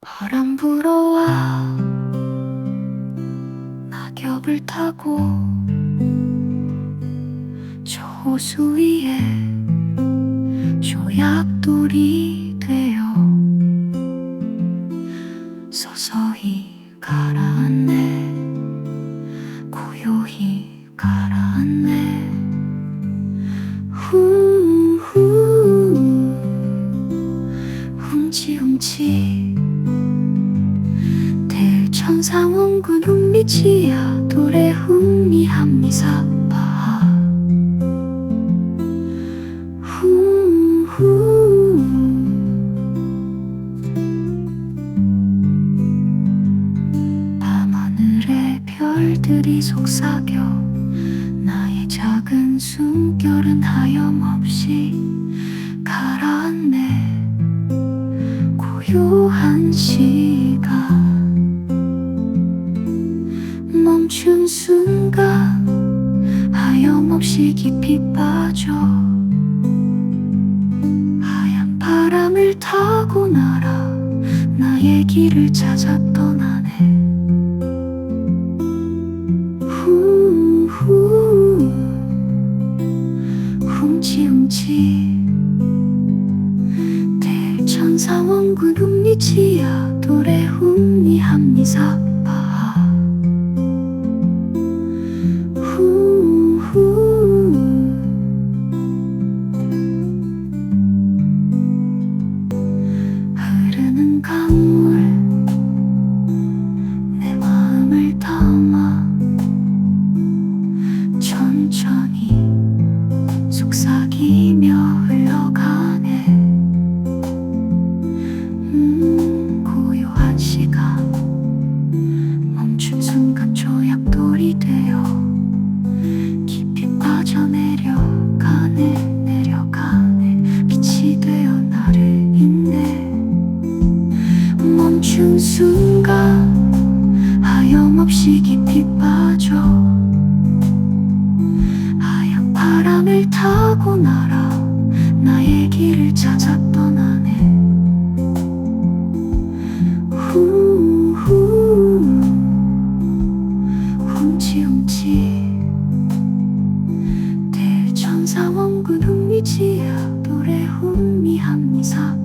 바람 불어와 낙엽을 타고 저 호수 위에 조약돌이 되어 서서히 가라앉네. 고요히 가라앉네. 후후. 훔치훔치 대천상원군 훈미치야. 도래 훈미합니사파. 후후. 밤하늘의 별들이 속삭여 나의 작은 숨결은 하염없이 가라앉네. 고요한 시 멈춘 순간 하염없이 깊이 빠져 하얀 바람을 타고 날아 나의 길을 찾아 떠나네 후후. 훔치훔치. 대천사원군 훔리치야 도래 훔리합니사 강물 내 마음을 담아 천천히 속삭이며 흘러가네. 음 고요한 시간 멈춘 순간 멈춘 순간 하염없이 깊이 빠져 하얀 바람을 타고 날아 나의 길을 찾아 떠나네 후후 훔치훔치 대천사 원군 흥미지야 노래 흥미함사